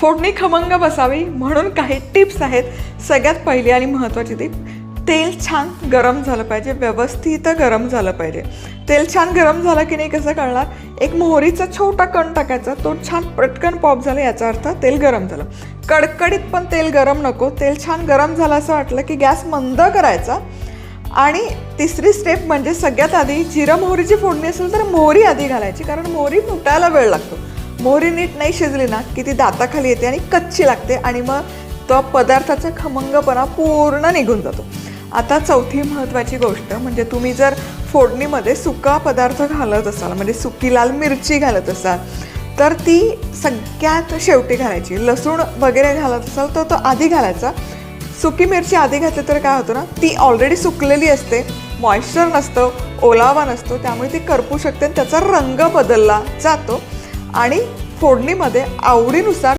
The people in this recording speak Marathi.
फोडणी खमंग बसावी म्हणून काही टिप्स आहेत. सगळ्यात पहिली आणि महत्त्वाची टीप तेल छान गरम झालं पाहिजे व्यवस्थित गरम झालं पाहिजे. तेल छान गरम झालं की नाही कसं कळणार? एक मोहरीचा छोटा कण टाकायचा तो छान पटकन पॉप झाला याचा अर्थ तेल गरम झालं. कडकडीत पण तेल गरम नको तेल छान गरम झालं असं वाटलं की गॅस मंद करायचा. आणि तिसरी स्टेप म्हणजे सगळ्यात आधी जिरं मोहरीची फोडणी असेल तर मोहरी आधी घालायची कारण मोहरी फुटायला वेळ लागतो. मोहरी नीट नाही शिजली ना की ती दाताखाली येते आणि कच्ची लागते आणि मग तो पदार्थाचा खमंगपणा पूर्ण निघून जातो. आता चौथी महत्त्वाची गोष्ट म्हणजे तुम्ही जर फोडणीमध्ये सुका पदार्थ घालत असाल म्हणजे सुकी लाल मिरची घालत असाल तर ती सगळ्यात शेवटी घालायची. लसूण वगैरे घालत असाल तर तो आधी घालायचा. सुकी मिरची आधी घातली तर काय होतं ना ती ऑलरेडी सुकलेली असते मॉइश्चर नसतं ओलावा नसतो त्यामुळे ती करपू शकते आणि त्याचा रंग बदलला जातो. आणि फोडणीमध्ये आवडीनुसार